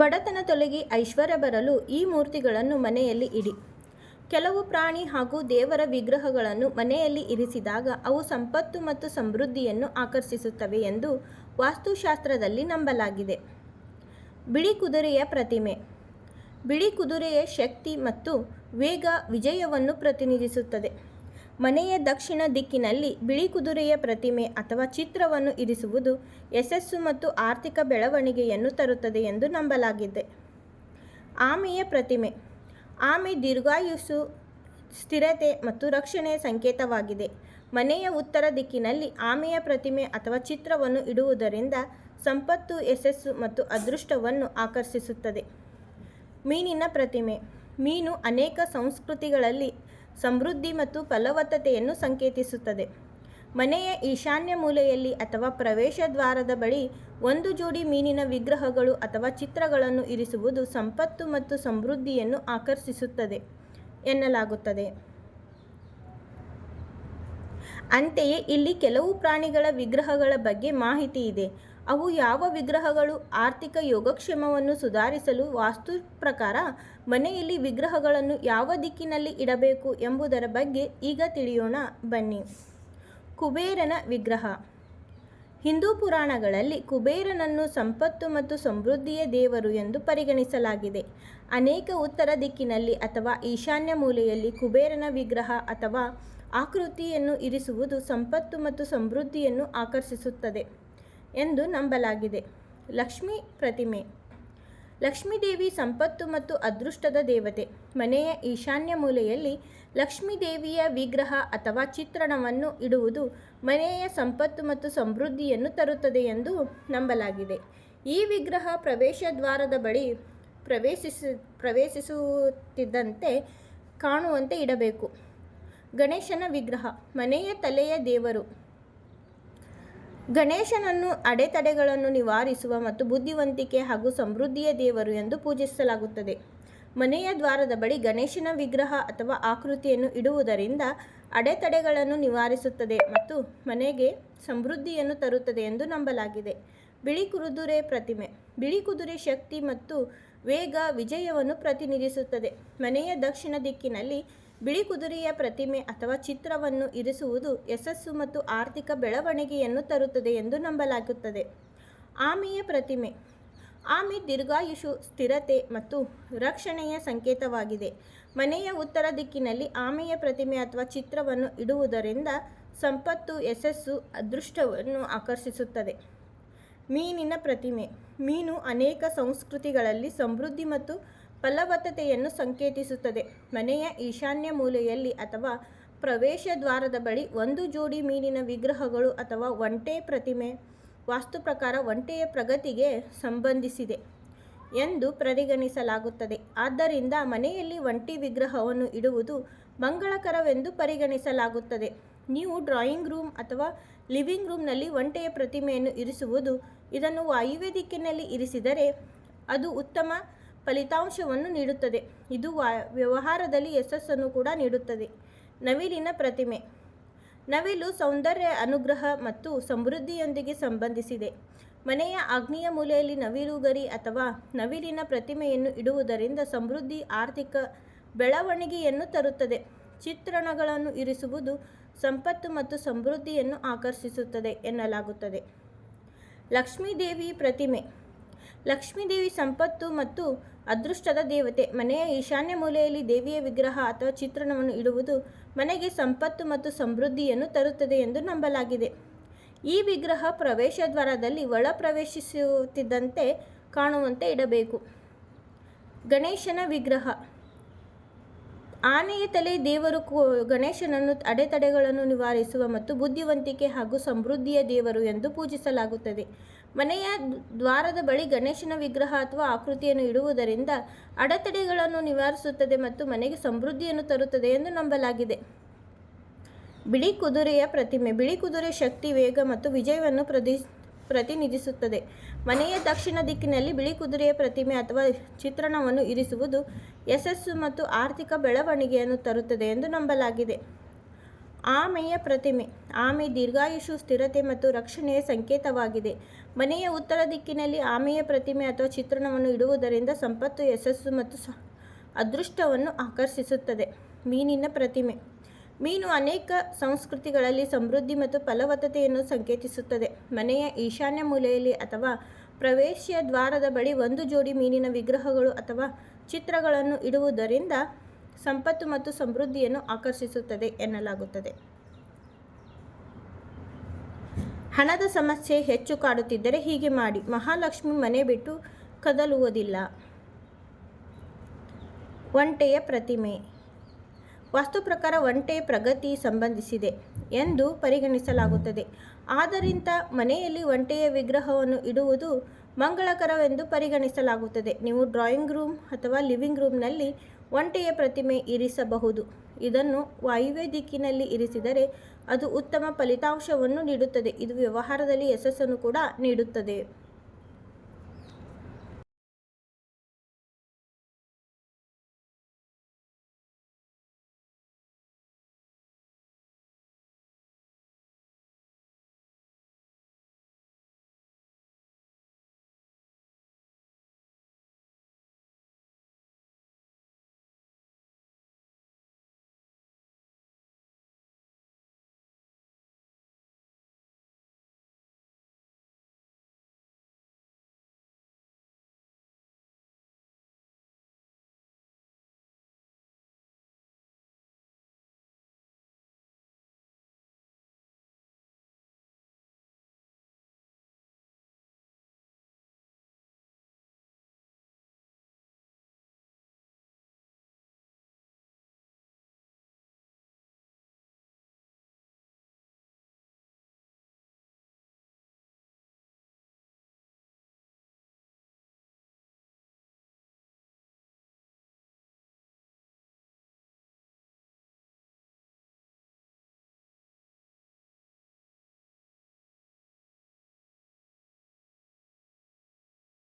ಬಡತನ ತೊಲಗಿ ಐಶ್ವರ್ಯ ಬರಲು ಈ ಮೂರ್ತಿಗಳನ್ನು ಮನೆಯಲ್ಲಿ ಇಡಿ. ಕೆಲವು ಪ್ರಾಣಿ ಹಾಗೂ ದೇವರ ವಿಗ್ರಹಗಳನ್ನು ಮನೆಯಲ್ಲಿ ಇರಿಸಿದಾಗ ಅವು ಸಂಪತ್ತು ಮತ್ತು ಸಮೃದ್ಧಿಯನ್ನು ಆಕರ್ಷಿಸುತ್ತವೆ ಎಂದು ವಾಸ್ತುಶಾಸ್ತ್ರದಲ್ಲಿ ನಂಬಲಾಗಿದೆ. ಬಿಳಿ ಕುದುರೆಯ ಪ್ರತಿಮೆ. ಬಿಳಿ ಕುದುರೆಯ ಶಕ್ತಿ ಮತ್ತು ವೇಗ ವಿಜಯವನ್ನು ಪ್ರತಿನಿಧಿಸುತ್ತದೆ. ಮನೆಯ ದಕ್ಷಿಣ ದಿಕ್ಕಿನಲ್ಲಿ ಬಿಳಿ ಕುದುರೆಯ ಪ್ರತಿಮೆ ಅಥವಾ ಚಿತ್ರವನ್ನು ಇರಿಸುವುದು ಯಶಸ್ಸು ಮತ್ತು ಆರ್ಥಿಕ ಬೆಳವಣಿಗೆಯನ್ನು ತರುತ್ತದೆ ಎಂದು ನಂಬಲಾಗಿದೆ. ಆಮೆಯ ಪ್ರತಿಮೆ. ಆಮೆ ದೀರ್ಘಾಯುಸ್ಸು, ಸ್ಥಿರತೆ ಮತ್ತು ರಕ್ಷಣೆಯ ಸಂಕೇತವಾಗಿದೆ. ಮನೆಯ ಉತ್ತರ ದಿಕ್ಕಿನಲ್ಲಿ ಆಮೆಯ ಪ್ರತಿಮೆ ಅಥವಾ ಚಿತ್ರವನ್ನು ಇಡುವುದರಿಂದ ಸಂಪತ್ತು, ಯಶಸ್ಸು ಮತ್ತು ಅದೃಷ್ಟವನ್ನು ಆಕರ್ಷಿಸುತ್ತದೆ. ಮೀನಿನ ಪ್ರತಿಮೆ. ಮೀನು ಅನೇಕ ಸಂಸ್ಕೃತಿಗಳಲ್ಲಿ ಸಮೃದ್ಧಿ ಮತ್ತು ಫಲವತ್ತತೆಯನ್ನು ಸಂಕೇತಿಸುತ್ತದೆ. ಮನೆಯ ಈಶಾನ್ಯ ಮೂಲೆಯಲ್ಲಿ ಅಥವಾ ಪ್ರವೇಶ ದ್ವಾರದ ಬಳಿ ಒಂದು ಜೋಡಿ ಮೀನಿನ ವಿಗ್ರಹಗಳು ಅಥವಾ ಚಿತ್ರಗಳನ್ನು ಇರಿಸುವುದು ಸಂಪತ್ತು ಮತ್ತು ಸಮೃದ್ಧಿಯನ್ನು ಆಕರ್ಷಿಸುತ್ತದೆ ಎನ್ನಲಾಗುತ್ತದೆ. ಅಂತೆಯೇ ಇಲ್ಲಿ ಕೆಲವು ಪ್ರಾಣಿಗಳ ವಿಗ್ರಹಗಳ ಬಗ್ಗೆ ಮಾಹಿತಿ ಇದೆ. ಅವು ಯಾವ ವಿಗ್ರಹಗಳು? ಆರ್ಥಿಕ ಯೋಗಕ್ಷೇಮವನ್ನು ಸುಧಾರಿಸಲು ವಾಸ್ತು ಪ್ರಕಾರ ಮನೆಯಲ್ಲಿ ವಿಗ್ರಹಗಳನ್ನು ಯಾವ ದಿಕ್ಕಿನಲ್ಲಿ ಇಡಬೇಕು ಎಂಬುದರ ಬಗ್ಗೆ ಈಗ ತಿಳಿಯೋಣ. ಬನ್ನಿ. ಕುಬೇರನ ವಿಗ್ರಹ. ಹಿಂದೂ ಪುರಾಣಗಳಲ್ಲಿ ಕುಬೇರನನ್ನು ಸಂಪತ್ತು ಮತ್ತು ಸಮೃದ್ಧಿಯ ದೇವರು ಎಂದು ಪರಿಗಣಿಸಲಾಗಿದೆ. ಅನೇಕ ಉತ್ತರ ದಿಕ್ಕಿನಲ್ಲಿ ಅಥವಾ ಈಶಾನ್ಯ ಮೂಲೆಯಲ್ಲಿ ಕುಬೇರನ ವಿಗ್ರಹ ಅಥವಾ ಆಕೃತಿಯನ್ನು ಇರಿಸುವುದು ಸಂಪತ್ತು ಮತ್ತು ಸಮೃದ್ಧಿಯನ್ನು ಆಕರ್ಷಿಸುತ್ತದೆ. ಎಂದು ನಂಬಲಾಗಿದೆ. ಲಕ್ಷ್ಮೀ ಪ್ರತಿಮೆ. ಲಕ್ಷ್ಮೀದೇವಿ ಸಂಪತ್ತು ಮತ್ತು ಅದೃಷ್ಟದ ದೇವತೆ. ಮನೆಯ ಈಶಾನ್ಯ ಮೂಲೆಯಲ್ಲಿ ಲಕ್ಷ್ಮೀದೇವಿಯ ವಿಗ್ರಹ ಅಥವಾ ಚಿತ್ರಣವನ್ನು ಇಡುವುದು ಮನೆಯ ಸಂಪತ್ತು ಮತ್ತು ಸಮೃದ್ಧಿಯನ್ನು ತರುತ್ತದೆ ಎಂದು ನಂಬಲಾಗಿದೆ. ಈ ವಿಗ್ರಹ ಪ್ರವೇಶ ದ್ವಾರದ ಬಳಿ ಪ್ರವೇಶಿಸ, ಪ್ರವೇಶಿಸುತ್ತಿದ್ದಂತೆ ಕಾಣುವಂತೆ ಇಡಬೇಕು. ಗಣೇಶನ ವಿಗ್ರಹ. ಮನೆಯ ತಲೆಯ ದೇವರು. ಗಣೇಶನನ್ನು ಅಡೆತಡೆಗಳನ್ನು ನಿವಾರಿಸುವ ಮತ್ತು ಬುದ್ಧಿವಂತಿಕೆ ಹಾಗೂ ಸಮೃದ್ಧಿಯ ದೇವರು ಎಂದು ಪೂಜಿಸಲಾಗುತ್ತದೆ. ಮನೆಯ ದ್ವಾರದ ಬಳಿ ಗಣೇಶನ ವಿಗ್ರಹ ಅಥವಾ ಆಕೃತಿಯನ್ನು ಇಡುವುದರಿಂದ ಅಡೆತಡೆಗಳನ್ನು ನಿವಾರಿಸುತ್ತದೆ ಮತ್ತು ಮನೆಗೆ ಸಮೃದ್ಧಿಯನ್ನು ತರುತ್ತದೆ ಎಂದು ನಂಬಲಾಗಿದೆ. ಬಿಳಿ ಕುದುರೆ ಪ್ರತಿಮೆ. ಬಿಳಿ ಕುದುರೆ ಶಕ್ತಿ ಮತ್ತು ವೇಗ ವಿಜಯವನ್ನು ಪ್ರತಿನಿಧಿಸುತ್ತದೆ. ಮನೆಯ ದಕ್ಷಿಣ ದಿಕ್ಕಿನಲ್ಲಿ ಬಿಳಿ ಕುದುರೆಯ ಪ್ರತಿಮೆ ಅಥವಾ ಚಿತ್ರವನ್ನು ಇರಿಸುವುದು ಯಶಸ್ಸು ಮತ್ತು ಆರ್ಥಿಕ ಬೆಳವಣಿಗೆಯನ್ನು ತರುತ್ತದೆ ಎಂದು ನಂಬಲಾಗುತ್ತದೆ. ಆಮೆಯ ಪ್ರತಿಮೆ. ಆಮೆ ದೀರ್ಘಾಯುಷು, ಸ್ಥಿರತೆ ಮತ್ತು ರಕ್ಷಣೆಯ ಸಂಕೇತವಾಗಿದೆ. ಮನೆಯ ಉತ್ತರ ದಿಕ್ಕಿನಲ್ಲಿ ಆಮೆಯ ಪ್ರತಿಮೆ ಅಥವಾ ಚಿತ್ರವನ್ನು ಇಡುವುದರಿಂದ ಸಂಪತ್ತು, ಯಶಸ್ಸು, ಅದೃಷ್ಟವನ್ನು ಆಕರ್ಷಿಸುತ್ತದೆ. ಮೀನಿನ ಪ್ರತಿಮೆ. ಮೀನು ಅನೇಕ ಸಂಸ್ಕೃತಿಗಳಲ್ಲಿ ಸಮೃದ್ಧಿ ಮತ್ತು ಫಲವತ್ತತೆಯನ್ನು ಸಂಕೇತಿಸುತ್ತದೆ. ಮನೆಯ ಈಶಾನ್ಯ ಮೂಲೆಯಲ್ಲಿ ಅಥವಾ ಪ್ರವೇಶ ದ್ವಾರದ ಬಳಿ ಒಂದು ಜೋಡಿ ಮೀನಿನ ವಿಗ್ರಹಗಳು ಅಥವಾ ಒಂಟೆ ಪ್ರತಿಮೆ, ವಾಸ್ತು ಪ್ರಕಾರ ಒಂಟೆಯ ಪ್ರಗತಿಗೆ ಸಂಬಂಧಿಸಿದೆ ಎಂದು ಪರಿಗಣಿಸಲಾಗುತ್ತದೆ. ಆದ್ದರಿಂದ ಮನೆಯಲ್ಲಿ ಒಂಟಿ ವಿಗ್ರಹವನ್ನು ಇಡುವುದು ಮಂಗಳಕರವೆಂದು ಪರಿಗಣಿಸಲಾಗುತ್ತದೆ. ನೀವು ಡ್ರಾಯಿಂಗ್ ರೂಮ್ ಅಥವಾ ಲಿವಿಂಗ್ ರೂಮ್ನಲ್ಲಿ ಒಂಟೆಯ ಪ್ರತಿಮೆಯನ್ನು ಇರಿಸುವುದು, ಇದನ್ನು ವಾಯುವ್ಯ ದಿಕ್ಕಿನಲ್ಲಿ ಇರಿಸಿದರೆ ಅದು ಉತ್ತಮ ಫಲಿತಾಂಶವನ್ನು ನೀಡುತ್ತದೆ. ಇದು ವ್ಯವಹಾರದಲ್ಲಿ ಯಶಸ್ಸನ್ನು ಕೂಡ ನೀಡುತ್ತದೆ. ನವಿಲಿನ ಪ್ರತಿಮೆ. ನವಿಲು ಸೌಂದರ್ಯ, ಅನುಗ್ರಹ ಮತ್ತು ಸಮೃದ್ಧಿಯೊಂದಿಗೆ ಸಂಬಂಧಿಸಿದೆ. ಮನೆಯ ಆಗ್ನೇಯ ಮೂಲೆಯಲ್ಲಿ ನವಿಲು ಗರಿ ಅಥವಾ ನವಿಲಿನ ಪ್ರತಿಮೆಯನ್ನು ಇಡುವುದರಿಂದ ಸಮೃದ್ಧಿ, ಆರ್ಥಿಕ ಬೆಳವಣಿಗೆಯನ್ನು ತರುತ್ತದೆ. ಚಿತ್ರಣಗಳನ್ನು ಇರಿಸುವುದು ಸಂಪತ್ತು ಮತ್ತು ಸಮೃದ್ಧಿಯನ್ನು ಆಕರ್ಷಿಸುತ್ತದೆ ಎನ್ನಲಾಗುತ್ತದೆ. ಲಕ್ಷ್ಮೀದೇವಿ ಪ್ರತಿಮೆ. ಲಕ್ಷ್ಮೀದೇವಿ ಸಂಪತ್ತು ಮತ್ತು ಅದೃಷ್ಟದ ದೇವತೆ. ಮನೆಯ ಈಶಾನ್ಯ ಮೂಲೆಯಲ್ಲಿ ದೇವಿಯ ವಿಗ್ರಹ ಅಥವಾ ಚಿತ್ರಣವನ್ನು ಇಡುವುದು ಮನೆಗೆ ಸಂಪತ್ತು ಮತ್ತು ಸಮೃದ್ಧಿಯನ್ನು ತರುತ್ತದೆ ಎಂದು ನಂಬಲಾಗಿದೆ. ಈ ವಿಗ್ರಹ ಪ್ರವೇಶ ದ್ವಾರದಲ್ಲಿ ಒಳ ಪ್ರವೇಶಿಸುತ್ತಿದ್ದಂತೆ ಕಾಣುವಂತೆ ಇಡಬೇಕು. ಗಣೇಶನ ವಿಗ್ರಹ. ಆನೆಯ ತಲೆ ದೇವರು ಗಣೇಶನನ್ನು ಅಡೆತಡೆಗಳನ್ನು ನಿವಾರಿಸುವ ಮತ್ತು ಬುದ್ಧಿವಂತಿಕೆ ಹಾಗೂ ಸಮೃದ್ಧಿಯ ದೇವರು ಎಂದು ಪೂಜಿಸಲಾಗುತ್ತದೆ. ಮನೆಯ ದ್ವಾರದ ಬಳಿ ಗಣೇಶನ ವಿಗ್ರಹ ಅಥವಾ ಆಕೃತಿಯನ್ನು ಇಡುವುದರಿಂದ ಅಡೆತಡೆಗಳನ್ನು ನಿವಾರಿಸುತ್ತದೆ ಮತ್ತು ಮನೆಗೆ ಸಮೃದ್ಧಿಯನ್ನು ತರುತ್ತದೆ ಎಂದು ನಂಬಲಾಗಿದೆ. ಬಿಳಿ ಕುದುರೆಯ ಪ್ರತಿಮೆ, ಬಿಳಿ ಕುದುರೆ ಶಕ್ತಿ, ವೇಗ ಮತ್ತು ವಿಜಯವನ್ನು ಪ್ರತಿ, ಪ್ರತಿನಿಧಿಸುತ್ತದೆ. ಮನೆಯ ದಕ್ಷಿಣ ದಿಕ್ಕಿನಲ್ಲಿ ಬಿಳಿ ಕುದುರೆಯ ಪ್ರತಿಮೆ ಅಥವಾ ಚಿತ್ರಣವನ್ನು ಇರಿಸುವುದು ಯಶಸ್ಸು ಮತ್ತು ಆರ್ಥಿಕ ಬೆಳವಣಿಗೆಯನ್ನು ತರುತ್ತದೆ ಎಂದು ನಂಬಲಾಗಿದೆ. ಆಮೆಯ ಪ್ರತಿಮೆ. ಆಮೆ ದೀರ್ಘಾಯುಷು, ಸ್ಥಿರತೆ ಮತ್ತು ರಕ್ಷಣೆಯ ಸಂಕೇತವಾಗಿದೆ. ಮನೆಯ ಉತ್ತರ ದಿಕ್ಕಿನಲ್ಲಿ ಆಮೆಯ ಪ್ರತಿಮೆ ಅಥವಾ ಚಿತ್ರಣವನ್ನು ಇಡುವುದರಿಂದ ಸಂಪತ್ತು, ಯಶಸ್ಸು ಮತ್ತು ಅದೃಷ್ಟವನ್ನು ಆಕರ್ಷಿಸುತ್ತದೆ. ಮೀನಿನ ಪ್ರತಿಮೆ. ಮೀನು ಅನೇಕ ಸಂಸ್ಕೃತಿಗಳಲ್ಲಿ ಸಮೃದ್ಧಿ ಮತ್ತು ಫಲವತ್ತತೆಯನ್ನು ಸಂಕೇತಿಸುತ್ತದೆ. ಮನೆಯ ಈಶಾನ್ಯ ಮೂಲೆಯಲ್ಲಿ ಅಥವಾ ಪ್ರವೇಶ ದ್ವಾರದ ಬಳಿ ಒಂದು ಜೋಡಿ ಮೀನಿನ ವಿಗ್ರಹಗಳು ಅಥವಾ ಚಿತ್ರಗಳನ್ನು ಇಡುವುದರಿಂದ ಸಂಪತ್ತು ಮತ್ತು ಸಮೃದ್ಧಿಯನ್ನು ಆಕರ್ಷಿಸುತ್ತದೆ ಎನ್ನಲಾಗುತ್ತದೆ. ಹಣದ ಸಮಸ್ಯೆ ಹೆಚ್ಚು ಕಾಡುತ್ತಿದ್ದರೆ ಹೀಗೆ ಮಾಡಿ. ಮಹಾಲಕ್ಷ್ಮಿ ಮನೆ ಬಿಟ್ಟು ಕದಲುವುದಿಲ್ಲ. ಒಂಟೆಯ ಪ್ರತಿಮೆ. ವಾಸ್ತು ಪ್ರಕಾರ ಒಂಟೆ ಪ್ರಗತಿ ಸಂಬಂಧಿಸಿದೆ ಎಂದು ಪರಿಗಣಿಸಲಾಗುತ್ತದೆ. ಆದ್ದರಿಂದ ಮನೆಯಲ್ಲಿ ಒಂಟೆಯ ವಿಗ್ರಹವನ್ನು ಇಡುವುದು ಮಂಗಳಕರವೆಂದು ಪರಿಗಣಿಸಲಾಗುತ್ತದೆ. ನೀವು ಡ್ರಾಯಿಂಗ್ ರೂಮ್ ಅಥವಾ ಲಿವಿಂಗ್ ರೂಮ್ನಲ್ಲಿ ಒಂಟೆಯ ಪ್ರತಿಮೆ ಇರಿಸಬಹುದು. ಇದನ್ನು ವಾಯುವ್ಯ ದಿಕ್ಕಿನಲ್ಲಿ ಇರಿಸಿದರೆ ಅದು ಉತ್ತಮ ಫಲಿತಾಂಶವನ್ನು ನೀಡುತ್ತದೆ. ಇದು ವ್ಯವಹಾರದಲ್ಲಿ ಯಶಸ್ಸನ್ನು ಕೂಡ ನೀಡುತ್ತದೆ.